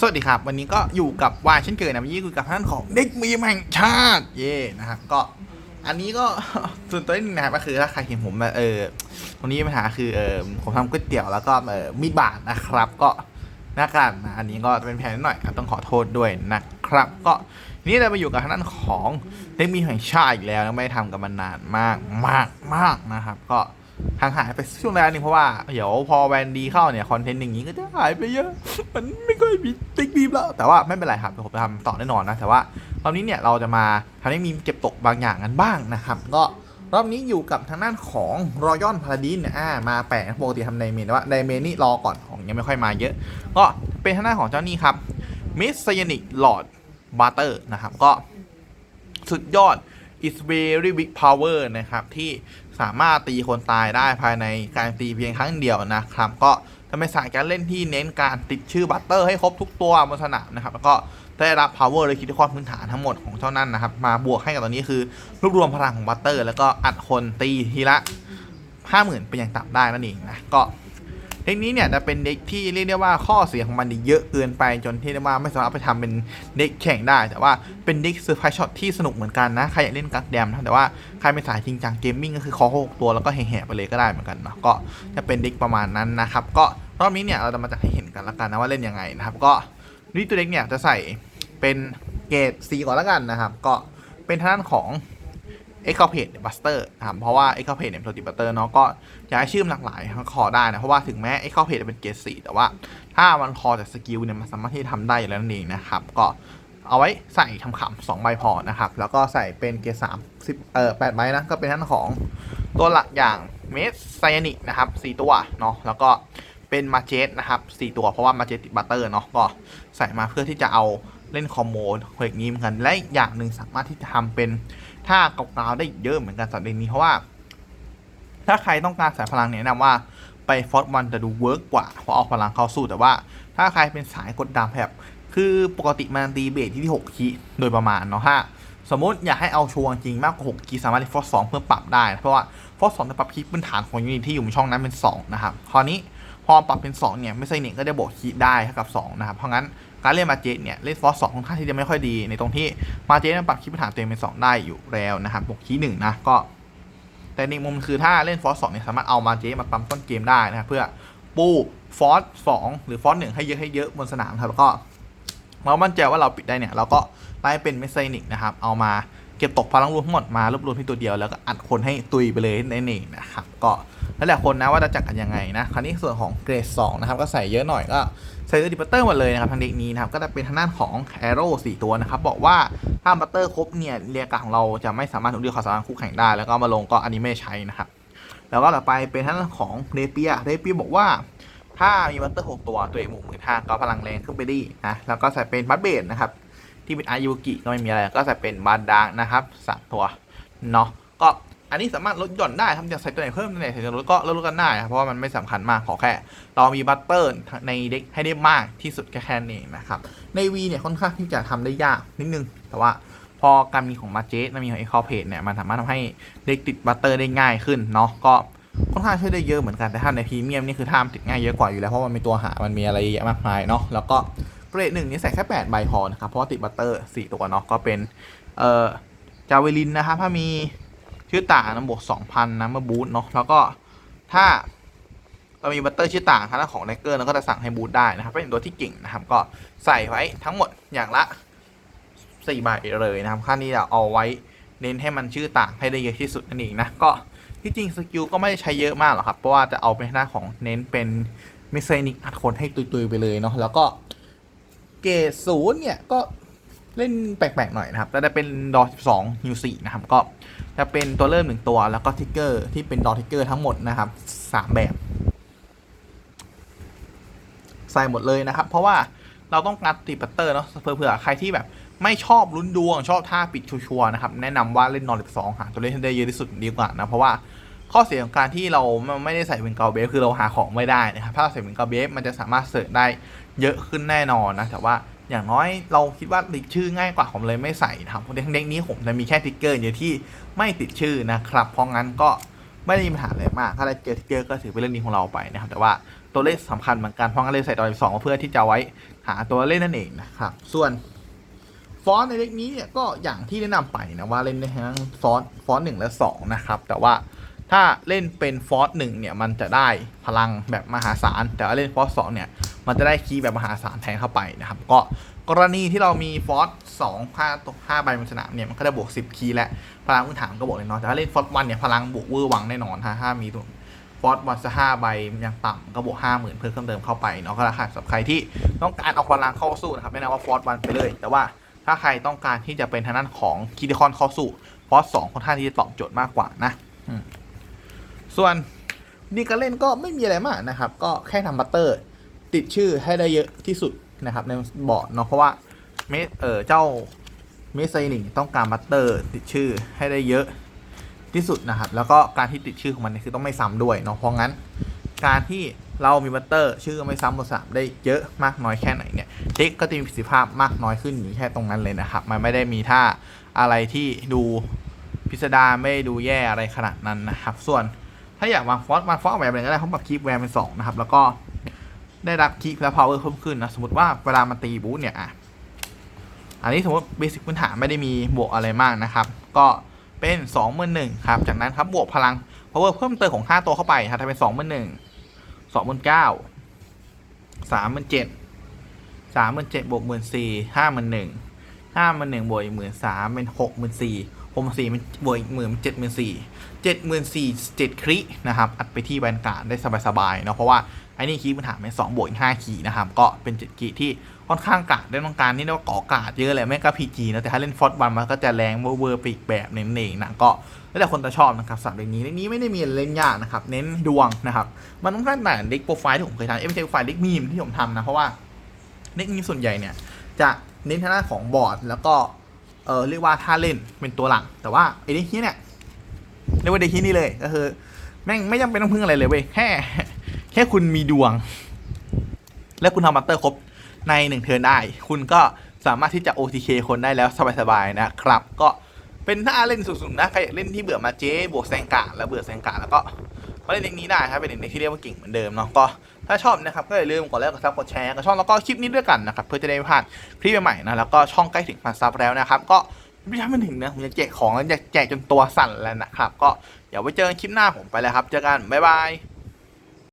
สวัสดีครับ วันนี้ก็อยู่กับวายเช่นเคยนะวันนี้อยู่กับท่านของเด็กมีแห่งชาติ เย่นะครับก็ อันนี้ก็ส่วนตัวนึงนะครับก็คือถ้าใครเห็นผมเออตรงนี้ปัญหาคือเออผมทำก๋วยเตี๋ยวแล้วก็เออมีดบาดนะครับ ก็หน้ากันนะอันนี้ก็เป็นแผนหน่อยครับต้องขอโทษด้วยนะครับ ก็นี้เราไปอยู่กับทางด้านของเด็กมีแห่งชาติอีกแล้วไม่ได้ทำกันมานานมากมากมากนะครับ ก็ ห่างหายไปช่วงระยะหนึงเพราะว่าเดี๋ยวพอแวนดีเข้าเนี่ยคอนเทนต์อย่างนี้ก็จะหายไปเยอะ มันไม่ค่อยมีติ๊กบีบแล้ว แต่ว่าไม่เป็นไรครับผมจะทำต่อแน่นอนนะแต่ว่า รอบนี้เนี่ยเราจะมาทำให้มีเก็บตกบางอย่างกันบ้างนะครับก็รอบนี้อยู่กับทางด้านของรอยอนพาราดินอ่ามาแปลกปกติทำไดเมนแต่ว่าไดเมนนี่รอก่อนของยังไม่ค่อยมาเยอะ ก็เป็นทางด้านของเจ้านี่ครับมิสไซยนิกหลอดบัตเตอร์นะครับก็สุดยอด is very big power นะครับ ที่ สามารถตีคนตายได้ภายในการตีเพียงครั้งเดียวนะครับ ก็จะเป็นสายการเล่นที่เน้นการติดชื่อบัตเตอร์ให้ครบทุกตัวบนสนามนะครับ แล้วก็ได้รับ power เลยคิดที่ความพื้นฐานทั้งหมดของเจ้านั้นนะครับ มาบวกให้กับตอนนี้คือรวบรวมพลังของบัตเตอร์ แล้วก็อัดคนตีทีละ 50,000เป็นอย่างต่ำได้นั่นเองนะก็ เด็กนี้เนี่ยจะเป็นเด็กที่เรียกได้ว่าข้อเสียของมันเยอะเกินไปจนที่เรียกว่าไม่สามารถไปทำเป็นเด็กแข่งได้ แต่ว่าเป็นเด็กเซอร์ไพรส์ช็อตที่สนุกเหมือนกันนะใครอยากเล่นกักแดมนะแต่ว่าใครเป็นสายจริงจังเกมมิ่งก็คือคอหกตัวแล้วก็แห่ๆไปเลยก็ได้เหมือนกันเนาะก็จะเป็นเด็กประมาณนั้นนะครับก็รอบนี้เนี่ยเราจะมาจัดให้เห็นกันละกันนะว่าเล่นยังไงนะครับก็นี่ตัวเด็กเนี่ยจะใส่เป็นเกรดสีก่อนละกันนะครับ ก็เป็นทางด้านของ เอ็กซ์คอเพดบัสเตอร์นะครับเพราะว่าเอ็กซ์คอเพดเนี่ยเป็นตัวติบัสเตอร์เนาะก็อยากให้ชื่อมหลากหลายขอได้นะ เพราะว่าถึงแม้เอ็กซ์คอเพดจะเป็นเกรดสี่แต่ว่า ถ้ามันคอจากสกิลเนี่ยมันสามารถที่จะทำได้อยู่แล้วนั่นเองนะครับ ก็เอาไว้ใส่คำๆสองใบพอนะครับ แล้วก็ใส่เป็นเกรดสามสิบเอ่อแปดใบนะ ก็เป็นท่านของตัวหลักอย่างเมสไซยานิกนะครับสี่ตัวเนาะแล้วก็เป็นมาเจสนะครับสี่ตัวเพราะว่ามาเจสติดบัตเตอร์เนาะก็ใส่มาเพื่อที่จะเอาเล่นคอมโบเควกนี้เหมือนกันและอีกอย่างหนึ่งสามารถที่จะทำเป็น ถ้าเก่าๆได้เยอะเหมือนกันสำหรับเด็กนี้เพราะว่า ถ้าใครต้องการสายพลังเนี่ยแนะนำว่าไปฟอร์วันจะดูเวิร์กกว่าเพราะเอาพลังเข้าสู้แต่ว่า ถ้าใครเป็นสายกดดันแบบคือปกติมันตีเบสที่ที่6คีโดยประมาณเนาะถ้าสมมติอยากให้เอาชัวร์จริงมากกว่า6คีสามารถที่ฟอร์สองเพื่อปรับได้นะเพราะว่าฟอร์สองจะปรับคีพื้นฐานของยูนิตที่อยู่ในช่องนั้นเป็น 2 นะครับ คราวนี้พอปรับเป็น 2 เนี่ยไม่ใช่เนี่ยก็ได้บวกคีได้เท่ากับ2นะครับ เพราะงั้น การเล่นมาเจตเนี่ยเล่นฟอสสองค่อนข้างที่จะไม่ค่อยดีในตรงที่มาเจนปรับคีย์พื้นฐานตัวเองเป็น2ได้อยู่แล้วนะครับบวกคีย์หนึ่งนะก็ แต่ในมุมคือถ้าเล่นฟอสสองเนี่ยสามารถเอามาเจมาปั๊มต้นเกมได้นะครับเพื่อปูฟอสสองหรือฟอสหนึ่งให้เยอะให้เยอะบนสนามครับแล้วก็เรามั่นใจว่าเราปิดได้เนี่ยเราก็ไล่เป็นเมสไซนิกนะครับเอามา เก็บตกพลังรวมทั้งหมดมารวบรวมที่ตัวเดียวแล้วก็อัดคนให้ตุยไปเลยนั่นเองนะครับก็แล้วแต่คนนะว่าจะจัดกันยังไงนะคราวนี้ส่วนของเกรด2นะครับก็ใส่เยอะหน่อยก็ใส่ตัวดิบัตเตอร์หมดเลยนะครับทางเด็กนี้นะครับก็จะเป็นทางด้านของแอโร่สี่ตัวนะครับบอกว่าถ้าบัตเตอร์ครบเนี่ยเรียกการของเราจะไม่สามารถถูกเรียกความสามารถคู่แข่งได้ แล้วก็มาลงก็อันนี้ไม่ใช้นะครับแล้วก็ต่อไปเป็นทางด้านของเรเปียเรเปียบอกว่าถ้ามีบัตเตอร์หกตัวตัวเองหมู่หมื่นห้าก็พลังแรงขึ้นไปดีนะแล้วก็ใส่เป็นบัตเบดนะครับ ที่เป็นอายุกิก็ไม่มีอะไรก็ใส่เป็นบาดางนะครับสามตัวเนาะก็อันนี้สามารถลดหย่อนได้ทำจะใส่ตัวไหนเพิ่มตัวไหนใส่ตัวลดก็ลดกันได้ครับเพราะว่ามันไม่สำคัญมากขอแค่ เรามีบัตเตอร์ในเด็กให้ได้มากที่สุดแค่แค่นี้นะครับใน V เนี่ยค่อนข้างที่จะทำได้ยากนิดนึง แต่ว่าพอการมีของมาเจสและมีของเอคอเพจเนี่ยมันสามารถทำให้เด็กติดบัตเตอร์ได้ง่ายขึ้นเนาะก็ค่อนข้างช่วยได้เยอะเหมือนกันแต่ถ้าในพรีเมียมนี่คือท่ามติดง่ายเยอะกว่าอยู่แล้วเพราะมันมีตัวหามันมีอะไรเยอะมากมายเนาะแล้วก็ เกรดหนึ่งนี่ใส่แค่8ใบพอนะครับ เพราะว่าติดบัตเตอร์4ตัวเนาะก็เป็นเอ่อจาเวลินนะครับถ้ามีชื่อต่างนะบวก2,000นะเมื่อบูทเนาะแล้วก็ถ้าเรามีบัตเตอร์ชื่อต่างทางด้านของไนเกอร์แล้วก็จะสั่งให้บูทได้นะครับเป็นตัวที่เก่งนะครับ ก็ใส่ไว้ทั้งหมดอย่างละ4ใบเลยนะครับค่านี้จะเอาไว้เน้นให้มันชื่อต่างให้ได้เยอะที่สุดนั่นเองนะก็ที่จริงสกิลก็ไม่ได้ใช้เยอะมากหรอกครับ เพราะว่าจะเอาเป็นหน้าของเน้นเป็นมิเซนิกอัดคนให้ตุยๆไปเลยเนาะแล้วก็ เกรดศูนย์เนี่ย ก็เล่นแปลกๆหน่อยนะครับแต่จะเป็นดอ12ฮิว4นะครับ ก็จะเป็นตัวเริ่มหนึ่งตัวแล้วก็ทิกเกอร์ที่เป็นดอทิกเกอร์ทั้งหมดนะครับสามแบบ ใส่หมดเลยนะครับ เพราะว่าเราต้องการติปัตเตอร์เนาะเผื่อๆใครที่แบบไม่ชอบลุ้นดวง ชอบท่าปิดชัวร์ๆนะครับ แนะนำว่าเล่นนอนสิบสองหาตัวเล่นให้ได้เยอะที่สุดดีกว่านะเพราะว่าข้อเสียของการที่เราไม่ได้ใส่เป็นเกาเบฟคือเราหาของไม่ได้นะครับ ถ้าเราใส่เป็นเกาเบฟมันจะสามารถเสิร์ชได้ เยอะขึ้นแน่นอนนะ แต่ว่าอย่างน้อยเราคิดว่าติดชื่อง่ายกว่าผมเลยไม่ใส่นะครับเพราะเด็กนี้ผมจะมีแค่ทิกเกอร์เดียวที่ไม่ติดชื่อนะครับ เพราะงั้นก็ไม่ได้มีปัญหาอะไรมาก ถ้าได้เจอทิกเกอร์ก็ถือเป็นเรื่องดีของเราไปนะครับ แต่ว่าตัวเลขสำคัญเหมือนกันเพราะงั้นเลยใส่ตอนสองเพื่อที่จะไว้หาตัวเล่นนั่นเองนะครับ ส่วนฟอนต์ในเด็กนี้เนี่ยก็อย่างที่แนะนำไปนะว่าเล่นได้ทั้งฟอนต์ฟอนต์หนึ่งและสองนะครับ แต่ว่าถ้าเล่นเป็นฟอนต์หนึ่งเนี่ยมันจะได้พลังแบบมหาศาล แต่ว่าเล่นฟอนต์สองเนี่ย มันจะได้คีย์แบบมหาศาลแทนเข้าไปนะครับ ก็กรณีที่เรามีฟอนต์สองห้าตกห้าใบบนสนามเนี่ยมันก็จะบวกสิบคีย์และพลังพื้นฐานก็บวกแน่นอนแต่ถ้าเล่นฟอนต์วันเนี่ยพลังบวกเวอร์วังแน่นอนถ้าถ้ามีฟอสวันสห้าใบย่างต่ำก็บวกห้าหมื่นเพิ่มเติมเข้าไปเนาะก็ราคาสำหรับใครที่ต้องการเอาพลังเข้าสู้นะครับแนะนำว่าฟอสวันไปเลย แต่ว่าถ้าใครต้องการที่จะเป็นทางด้านของคิดิคอนเข้าสู้ฟอสสองค่อนข้างที่จะตอบโจทย์มากกว่านะส่วนดีการเล่นก็ไม่มีอะไรมากนะครับ ก็แค่ทำบัตเตอร์ ติดชื่อให้ได้เยอะที่สุดนะครับในบอร์ดเนาะเพราะว่าเมสเออเจ้าเมสไซนิงต้องการบัตเตอร์ติดชื่อให้ได้เยอะที่สุดนะครับ แล้วก็การที่ติดชื่อของมันเนี่ยคือต้องไม่ซ้ำด้วยเนาะเพราะงั้น การที่เรามีบัตเตอร์ ชื่อไม่ซ้ำบนสามได้เยอะมากน้อยแค่ไหนเนี่ยเด็กก็จะมีประสิทธิภาพมากน้อยขึ้นอยู่แค่ตรงนั้นเลยนะครับ มันไม่ได้มีท่าอะไรที่ดูพิสดารไม่ดูแย่อะไรขนาดนั้นนะครับ ส่วนถ้าอยากวางฟอสวางฟอสแบบไหนก็ได้เขาปรับคีบแวร์เป็นสองนะครับ แล้วก็ ได้รับคีและพาวเวอร์เพิ่มขึ้นนะ สมมติว่าเวลามันตีบูธเนี่ยอะอันนี้สมมติเบสิกพื้นฐานไม่ได้มีบวกอะไรมากนะครับ ก็เป็น2องหมื่นหนึ่งครับ จากนั้นครับบวกพลัง power เพิ่มเติมของ 5 ตัวเข้าไปครับถ้าเป็น2องหมื่นหนึ่งสองหมื่นเก้าสามหมื่นเจ็ดสามหมื่นเจ็ดบวกหมื่นสี่ห้าหมื่นหนึ่งห้าหมื่นหนึ่งบวกอีกหมื่นสามเป็นหกหมื่นสี่หกหมื่นสี่เป็นบวกอีกหมื่นเจ็ดหมื่นสี่เจ็ดหมื่นสี่เจ็ดครินะครับ อัดไปที่แวนการ์ดได้สบายๆเนาะเพราะว่า ไอ้นี่คีย์ปัญหาเป็นสองบวกอีกห้าคีย์นะครับ ก็เป็นเจ็ดคีย์ที่ค่อนข้างกาดได้ต้องการนี่เรียกว่าก่อกาดเยอะเลยไม่ก็พีจีนะแต่ถ้าเล่นฟอสวันมันก็จะแรงเวอร์ๆไปอีกแบบหนึงเองนะก็แล้วแต่คนจะชอบนะครับสำหรับเด็กนี้เด็กนี้ไม่ได้มีเล่นยากนะครับเน้นดวงนะครับมันต้องการแต่เด็กโปรไฟล์ที่ผมเคยทำเอ้ไม่ใช่โปรไฟล์เด็กมีมที่ผมทำนะเพราะว่าเด็กนี้ส่วนใหญ่เนี่ยจะเน้นทางด้านของบอร์ดแล้วก็เออเรียกว่าท่าเล่นเป็นตัวหลักแต่ว่าไอ้เด็กนี้เนี่ยเรียกว่าเด็กนี้เลยก็คือแม่งไม่จำเป็นต้องพึ่งอะไรเลยเว้ยแค่ แค่คุณมีดวง และคุณทำมัตเตอร์ครบในหนึ่งเทิร์นได้ คุณก็สามารถที่จะ OTK คนได้แล้วสบาย ๆ นะครับ ก็เป็นท่าเล่นสุดๆนะ ใครอยากเล่นที่เบื่อมาเจ๊บวกแซงกาแล้วเบื่อแซงกาแล้วก็มาเล่นเด็กนี้ได้ครับ เป็นเด็กที่เรียกว่าเก่งเหมือนเดิมเนาะก็ถ้าชอบนะครับ ก็อย่าลืมกดไลค์กดซับกดแชร์กับช่องแล้วก็คลิปนี้ด้วยกันนะครับ เพื่อจะได้ไม่พลาดคลิปใหม่ๆนะแล้วก็ช่องใกล้ถึงพันซับแล้วนะครับ ก็ไม่ใช่ไม่ถึงนะผมจะแจกของแล้วจะแจกจนตัวสั่นแล้วนะครับ ก็เดี๋ยวไว้เจอกันคลิปหน้าผมไปแล้วครับ เจอกันบ๊ายบาย